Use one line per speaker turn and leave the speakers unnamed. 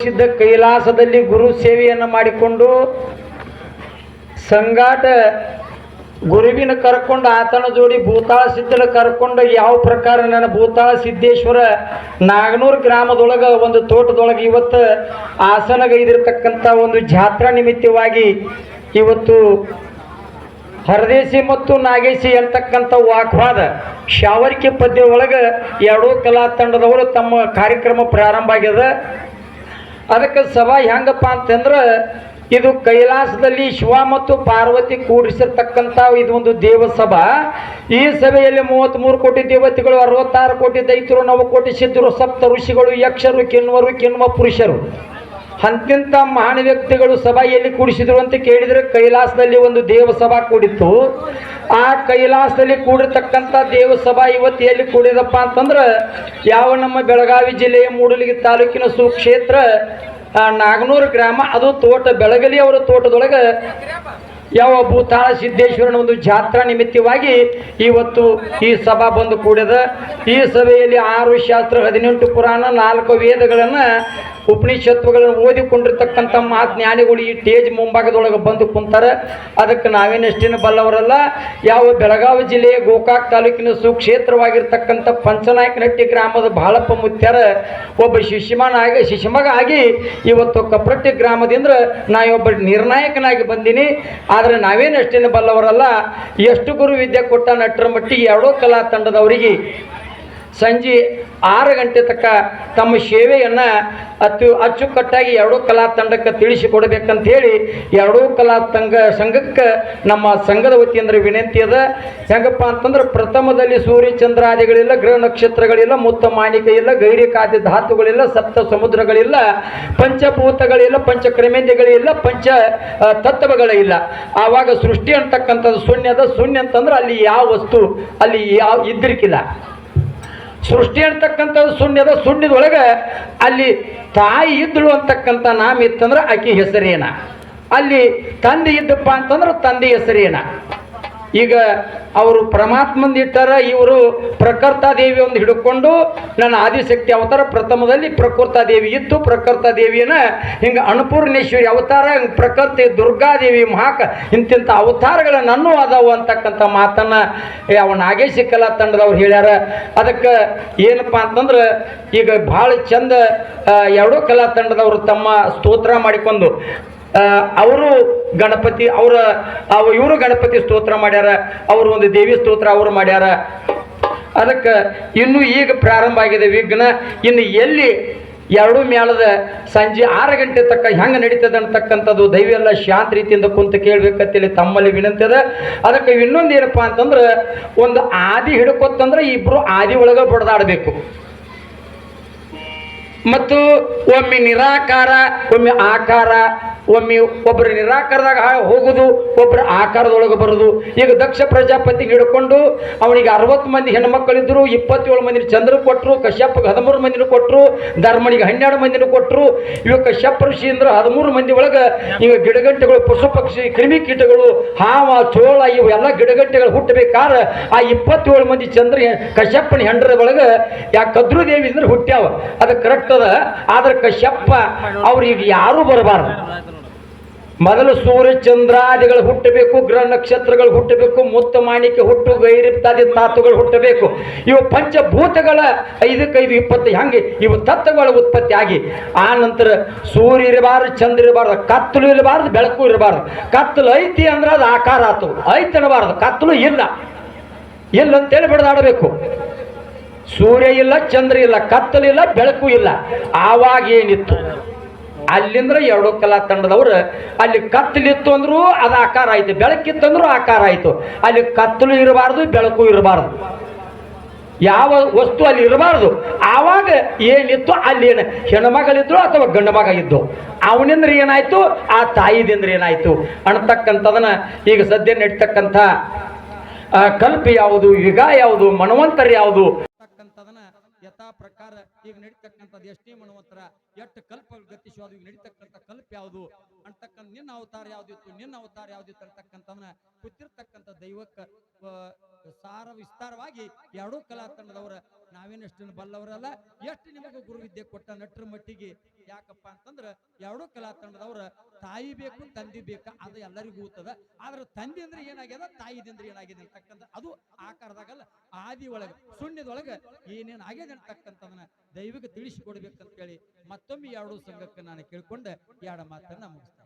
ಸಿದ್ಧ ಕೈಲಾಸದಲ್ಲಿ ಗುರು ಸೇವೆಯನ್ನು ಮಾಡಿಕೊಂಡು ಸಂಗಾಟ ಗುರುವಿನ ಕರ್ಕೊಂಡು ಆತನ ಜೋಡಿ ಭೂತಾಳ ಸಿದ್ಧನ ಕರ್ಕೊಂಡು ಯಾವ ಪ್ರಕಾರ ನನ್ನ ಭೂತಾಳ ಸಿದ್ದೇಶ್ವರ ನಾಗನೂರು ಗ್ರಾಮದೊಳಗೆ ಒಂದು ತೋಟದೊಳಗೆ ಇವತ್ತು ಆಸನಗೈದಿರ್ತಕ್ಕಂಥ ಒಂದು ಜಾತ್ರಾ ನಿಮಿತ್ತವಾಗಿ ಇವತ್ತು ಹರದೇಶಿ ಮತ್ತು ನಾಗೇಶಿ ಅಂತಕ್ಕಂಥ ವಾಗ್ವಾದ ಶಾವರಿಕೆ ಪದ್ಯ ಒಳಗೆ ಎರಡೂ ಕಲಾ ತಂಡದವರು ತಮ್ಮ ಕಾರ್ಯಕ್ರಮ ಪ್ರಾರಂಭ ಆಗ್ಯದ. ಅದಕ್ಕೆ ಸಭಾ ಹೆಂಗಪ್ಪ ಅಂತಂದ್ರೆ ಇದು ಕೈಲಾಸದಲ್ಲಿ ಶಿವ ಮತ್ತು ಪಾರ್ವತಿ ಕೂಡಿಸಿರ್ತಕ್ಕಂಥ ಇದು ಒಂದು ದೇವಸಭಾ. ಈ ಸಭೆಯಲ್ಲಿ ಮೂವತ್ತ್ಮೂರು ಕೋಟಿ ದೇವತೆಗಳು, ಅರವತ್ತಾರು ಕೋಟಿ ದೈತರು ನವ ಕೋಟಿ ಸಿದ್ಧರು, ಸಪ್ತ ಋಷಿಗಳು, ಯಕ್ಷರು ಕಿನ್ವರು ಕಿನ್ವ ಪುರುಷರು. ಅಂತಿಂತ ಮಹಾನ್ ವ್ಯಕ್ತಿಗಳು ಸಭೆಯಲ್ಲಿ ಕೂಡಿಸಿದ್ರು ಅಂತ ಕೇಳಿದ್ರೆ ಕೈಲಾಸದಲ್ಲಿ ಒಂದು ದೇವಸಭಾ ಕೂಡಿತ್ತು. ಆ ಕೈಲಾಸದಲ್ಲಿ ಕೂಡಿರ್ತಕ್ಕಂಥ ದೇವಸಭಾ ಇವತ್ತು ಎಲ್ಲಿ ಕೂಡಿದಪ್ಪ ಅಂತಂದ್ರೆ ಯಾವ ನಮ್ಮ ಬೆಳಗಾವಿ ಜಿಲ್ಲೆಯ ಮೂಡಲಗಿ ತಾಲೂಕಿನ ಸುಕ್ಷೇತ್ರ ಕ್ಷೇತ್ರ ನಾಗನೂರು ಗ್ರಾಮ, ಅದು ತೋಟ ಬೆಳಗಲಿ ಅವರ ತೋಟದೊಳಗೆ ಯಾವ ಭೂತಾಳ ಸಿದ್ದೇಶ್ವರನ ಒಂದು ಜಾತ್ರಾ ನಿಮಿತ್ತವಾಗಿ ಇವತ್ತು ಈ ಸಭಾ ಬಂದು ಕೂಡಿದ. ಈ ಸಭೆಯಲ್ಲಿ ಆರು ಶಾಸ್ತ್ರ ಹದಿನೆಂಟು ಪುರಾಣ, ನಾಲ್ಕು ವೇದಗಳನ್ನು ಉಪನಿಷತ್ವಗಳನ್ನು ಓದಿಕೊಂಡಿರ್ತಕ್ಕಂಥ ಮಹಾಜ್ಞಾನಿಗಳು ಈ ಟೇಜ್ ಮುಂಭಾಗದೊಳಗೆ ಬಂದು ಕುಂತಾರೆ, ಅದಕ್ಕೆ ನಾವೇನಷ್ಟೇನು ಬಲ್ಲವರಲ್ಲ, ಯಾವ ಬೆಳಗಾವಿ ಜಿಲ್ಲೆಯ ಗೋಕಾಕ್ ತಾಲೂಕಿನ ಸುಕ್ಷೇತ್ರವಾಗಿರ್ತಕ್ಕಂಥ ಪಂಚನಾಯಕನಹಟ್ಟಿ ಗ್ರಾಮದ ಬಾಳಪ್ಪ ಮುತ್ಯಾರ ಒಬ್ಬ ಶಿಶುಮನ ಆಗಿ ಶಿಶುಮಗ ಆಗಿ ಇವತ್ತು ಕಪ್ರಟ್ಟಿ ಗ್ರಾಮದಿಂದ ನಾವೊಬ್ಬ ನಿರ್ಣಾಯಕನಾಗಿ ಬಂದೀನಿ. ಆದರೆ ನಾವೇನಷ್ಟಿನ ಬಲ್ಲವರಲ್ಲ, ಎಷ್ಟು ಗುರು ವಿದ್ಯೆ ಕೊಟ್ಟ ನಟರ ಮಟ್ಟಿಗೆ ಎರಡೋ ಕಲಾ ತಂಡದವರಿಗೆ ಸಂಜೆ ಆರು ಗಂಟೆ ತಕ್ಕ ತಮ್ಮ ಸೇವೆಯನ್ನು ಅತ್ಯು ಅಚ್ಚುಕಟ್ಟಾಗಿ ಎರಡೂ ಕಲಾ ತಂಡಕ್ಕೆ ತಿಳಿಸಿಕೊಡ್ಬೇಕಂತ ಹೇಳಿ ಎರಡೂ ಕಲಾ ತಂಗ ಸಂಘಕ್ಕೆ ನಮ್ಮ ಸಂಘದ ವತಿಯಿಂದ ವಿನಂತಿ ಅದ. ಹೆಂಗಪ್ಪ ಅಂತಂದ್ರೆ ಪ್ರಥಮದಲ್ಲಿ ಸೂರ್ಯ ಚಂದ್ರಾದಿಗಳಿಲ್ಲ ಗ್ರಹ ನಕ್ಷತ್ರಗಳಿಲ್ಲ, ಮುತ್ತ ಮಾಣಿಕ ಇಲ್ಲ ಗೈರಿಕಾದಿ ಧಾತುಗಳಿಲ್ಲ, ಸಪ್ತ ಸಮುದ್ರಗಳಿಲ್ಲ, ಪಂಚಭೂತಗಳಿಲ್ಲ ಪಂಚಕ್ರಮೇಂದ್ಯಗಳಿಲ್ಲ ಪಂಚ ತತ್ವಗಳಿಲ್ಲ. ಆವಾಗ ಸೃಷ್ಟಿ ಅಂತಕ್ಕಂಥದ್ದು ಶೂನ್ಯದ, ಶೂನ್ಯ ಅಂತಂದ್ರೆ ಅಲ್ಲಿ ಯಾವ ವಸ್ತು, ಅಲ್ಲಿ ಯಾವ ಇದ್ರಿಕಿಲ್ಲ ಸೃಷ್ಟಿ ಅಂತಕ್ಕಂಥದ್ದು ಶೂನ್ಯದ, ಶೂನ್ಯದೊಳಗೆ ಅಲ್ಲಿ ತಾಯಿ ಇದ್ದಳು ಅಂತಕ್ಕಂಥ ನಾಮ ಇತ್ತಂದ್ರೆ ಆಕೆ ಹೆಸರೇನ. ಅಲ್ಲಿ ತಂದೆ ಇದ್ದಪ್ಪ ಅಂತಂದ್ರೆ ತಂದೆ ಹೆಸರೇನ. ಈಗ ಅವರು ಪರಮಾತ್ಮಂದ ಇಟ್ಟಾರ, ಇವರು ಪ್ರಕೃತ ದೇವಿ ಒಂದು ಹಿಡ್ಕೊಂಡು ನನ್ನ ಆದಿಶಕ್ತಿ ಅವತಾರ ಪ್ರಥಮದಲ್ಲಿ ಪ್ರಕೃತ ದೇವಿ ಇತ್ತು. ಪ್ರಕೃತ ದೇವಿಯನ್ನ ಹಿಂಗೆ ಅನ್ನಪೂರ್ಣೇಶ್ವರಿ ಅವತಾರ, ಹಿಂಗೆ ಪ್ರಕೃತಿ ದುರ್ಗಾದೇವಿ ಮಹಾಕ ಇಂತಿಂಥ ಅವತಾರಗಳ ನನ್ನೂ ಅದಾವು ಅಂತಕ್ಕಂಥ ಮಾತನ್ನ ಅವ ನಾಗೇಶಿ ಕಲಾ ತಂಡದವ್ರು ಹೇಳ್ಯಾರ. ಅದಕ್ಕೆ ಏನಪ್ಪ ಅಂತಂದ್ರೆ ಈಗ ಭಾಳ ಚಂದ ಎರಡೂ ಕಲಾ ತಂಡದವರು ತಮ್ಮ ಸ್ತೋತ್ರ ಮಾಡಿಕೊಂಡು ಅವರು ಗಣಪತಿ, ಅವರ ಇವರು ಗಣಪತಿ ಸ್ತೋತ್ರ ಮಾಡ್ಯಾರ, ಅವರು ಒಂದು ದೇವಿ ಸ್ತೋತ್ರ ಅವರು ಮಾಡ್ಯಾರ. ಅದಕ್ಕೆ ಇನ್ನು ಈಗ ಪ್ರಾರಂಭ ಆಗಿದೆ ವಿಘ್ನ. ಇನ್ನು ಎಲ್ಲಿ ಎರಡು ಮೇಳದ ಸಂಜೆ ಆರು ಗಂಟೆ ತಕ್ಕ ಹೆಂಗೆ ನಡೀತದೆ ಅಂತಕ್ಕಂಥದ್ದು ದೈವ ಎಲ್ಲ ಶಾಂತ ರೀತಿಯಿಂದ ಕುಂತು ಕೇಳಬೇಕಂತೇಳಿ ತಮ್ಮಲ್ಲಿ ವಿನಂತಿ ಅದ. ಅದಕ್ಕೆ ಇನ್ನೊಂದು ಏನಪ್ಪ ಅಂತಂದ್ರೆ ಒಂದು ಆದಿ ಹಿಡ್ಕೊತ್ತಂದ್ರೆ ಇಬ್ರು ಆದಿ ಒಳಗೆ ಬಡ್ದಾಡಬೇಕು. ಮತ್ತು ಒಮ್ಮೆ ನಿರಾಕಾರ, ಒಮ್ಮೆ ಆಕಾರ ಒಮ್ಮೆ ಒಬ್ಬರು ನಿರಾಕಾರದಾಗ ಹೋಗುದು, ಒಬ್ಬರು ಆಕಾರದೊಳಗೆ ಬರುದು. ಈಗ ದಕ್ಷ ಪ್ರಜಾಪತಿ ಹಿಡ್ಕೊಂಡು ಅವನಿಗೆ ಅರವತ್ತು ಮಂದಿ ಹೆಣ್ಮಕ್ಳಿದ್ರು, ಇಪ್ಪತ್ತೇಳು ಮಂದಿ ಚಂದ್ರ ಕೊಟ್ಟರು ಕಶ್ಯಪ್ಗೆ ಹದಿಮೂರು ಮಂದಿನ ಕೊಟ್ಟರು ಧರ್ಮನಿಗೆ ಹನ್ನೆರಡು ಮಂದಿನ ಕೊಟ್ಟರು ಇವ ಕಶ್ಯಪ ಋಷಿ ಅಂದ್ರೆ ಹದಿಮೂರು ಮಂದಿ ಒಳಗೆ ಈಗ ಗಿಡಗಂಟೆಗಳು, ಪಶು ಪಕ್ಷಿ ಕ್ರಿಮಿಕೀಟಗಳು ಹಾವ, ಚೋಳ, ಇವು ಎಲ್ಲ ಗಿಡಗಂಟೆಗಳು ಹುಟ್ಟಬೇಕಾದ್ರೆ ಆ ಇಪ್ಪತ್ತೇಳು ಮಂದಿ ಚಂದ್ರ ಕಶ್ಯಪ್ಪನ ಹೆಂಡ್ರ ಒಳಗೆ ಯಾ ಕದ್ರು ದೇವಿ ಅಂದ್ರೆ ಹುಟ್ಟ್ಯಾವ. ಅದು ಕರೆಕ್ಟ್ ಅದ. ಆದ್ರೆ ಕಶ್ಯಪ್ಪ ಅವ್ರಿಗೆ ಯಾರೂ ಬರಬಾರ್ದು. ಮೊದಲು ಸೂರ್ಯ ಚಂದ್ರಾದಿಗಳು ಹುಟ್ಟಬೇಕು, ಗ್ರಹ ನಕ್ಷತ್ರಗಳು ಹುಟ್ಟಬೇಕು, ಮುತ್ತ ಮಾಣಿಕೆ ಹುಟ್ಟು, ಗೈರಿಪ್ತಾದಿ ತಾತುಗಳು ಹುಟ್ಟಬೇಕು. ಇವು ಪಂಚಭೂತಗಳ ಐದಕ್ಕೈದು ಇಪ್ಪತ್ತು ಹಂಗೆ ಇವು ತತ್ವಗಳ ಉತ್ಪತ್ತಿ ಆಗಿ. ಆ ನಂತರ ಸೂರ್ಯ ಇರಬಾರ್ದು, ಚಂದ್ರ ಇರಬಾರ್ದು, ಕತ್ತಲು ಇರಬಾರ್ದು, ಬೆಳಕು ಇರಬಾರ್ದು. ಕತ್ತಲು ಐತಿ ಅಂದ್ರೆ ಅದು ಆಕಾರ ಆತು ಐತಿ ಅನ್ನಬಾರ್ದು, ಕತ್ತಲು ಇಲ್ಲ. ಇಲ್ಲ ಅಂತೇಳಿ ಬಿಡದಾಡಬೇಕು. ಸೂರ್ಯ ಇಲ್ಲ, ಚಂದ್ರ ಇಲ್ಲ ಕತ್ತಲಿಲ್ಲ ಬೆಳಕು ಇಲ್ಲ. ಆವಾಗ ಏನಿತ್ತು? ಅಲ್ಲಿಂದ್ರ ಎರಡು ಕಲಾ ತಂಡದವ್ರು, ಅಲ್ಲಿ ಕತ್ತಲಿತ್ತು ಅಂದ್ರು ಅದು ಆಕಾರ ಆಯ್ತು ಬೆಳಕಿತ್ತಂದ್ರೂ ಆಕಾರ ಆಯ್ತು. ಅಲ್ಲಿ ಕತ್ತಲು ಇರಬಾರ್ದು, ಬೆಳಕು ಇರಬಾರ್ದು. ಯಾವ ವಸ್ತು ಅಲ್ಲಿ ಇರಬಾರ್ದು, ಆವಾಗ ಏನಿತ್ತು ಅಲ್ಲಿ ಏನು ಹೆಣ್ಮಗಳಿದ್ರು ಅಥವಾ ಗಂಡು ಮಗ ಇದ್ದು ಅವನಿಂದ್ರ ಏನಾಯ್ತು, ಆ ತಾಯಿದಿಂದ ಏನಾಯ್ತು ಅಣ್ತಕ್ಕಂಥದನ್ನ ಈಗ ಸದ್ಯ ನೆಡ್ತಕ್ಕಂಥ ಕಲ್ಪ ಯಾವುದು, ಯುಗ ಯಾವುದು ಮನವಂತರ ಯಾವುದು ಯಥಾ ಪ್ರಕಾರ ಈಗ ನಡೀತಕ್ಕಂಥದ್ದು ಎಷ್ಟೇ ಮನುವಂತರ ಎಷ್ಟು ಕಲ್ಪ ಗತಿಸುವುದು ಈಗ ನಡೀತಕ್ಕಂಥ ಕಲ್ಪ ಯಾವುದು ಅಂತಕ್ಕಂಥ ನಿನ್ನ ಅವತಾರ ಯಾವ್ದಿತ್ತು, ನಿನ್ನ ಅವತಾರ ಯಾವ್ದಿತ್ತು ಅಂತಕ್ಕಂಥವನ್ನ ಕುತ್ತಿರ್ತಕ್ಕಂಥ ದೈವಕ್ಕ ಸಾರ ವಿಸ್ತಾರವಾಗಿ ಎರಡೂ ಕಲಾ ತಂಡದವರ
ನಾವೇನಷ್ಟು ಬಲ್ಲವರಲ್ಲ, ಎಷ್ಟು ನಿಮಗೆ ಗುರು ವಿದ್ಯೆ ಕೊಟ್ಟ ನಟ್ರ ಮಟ್ಟಿಗೆ. ಯಾಕಪ್ಪ ಅಂತಂದ್ರ ಎರಡೂ ಕಲಾ ತಂಡದವ್ರ ತಾಯಿ ಬೇಕು, ತಂದೆ ಬೇಕು, ಅದು ಎಲ್ಲರಿಗೂ ಗೊತ್ತದ ಆದ್ರೆ ತಂದೆ ಅಂದ್ರೆ ಏನಾಗ್ಯದ ತಾಯಿದಂದ್ರೆ ಏನಾಗಿದೆ ಅಂತಕ್ಕಂಥ, ಅದು ಆಕಾರದಾಗಲ್ಲ, ಆದಿ ಒಳಗೆ, ಶೂನ್ಯದೊಳಗ ಏನೇನ್ ಆಗ್ಯದ ಅಂತಕ್ಕಂಥದನ್ನ ದೈವಿಕ ತಿಳಿಸಿಕೊಡ್ಬೇಕಂತ ಹೇಳಿ ಮತ್ತೊಮ್ಮೆ ಎರಡು ಸಂಘಕ್ಕೆ ನಾನು ಕೇಳ್ಕೊಂಡು ಎರಡು ಮಾತನ್ನ ಮುಗಿಸ್ತೇನೆ.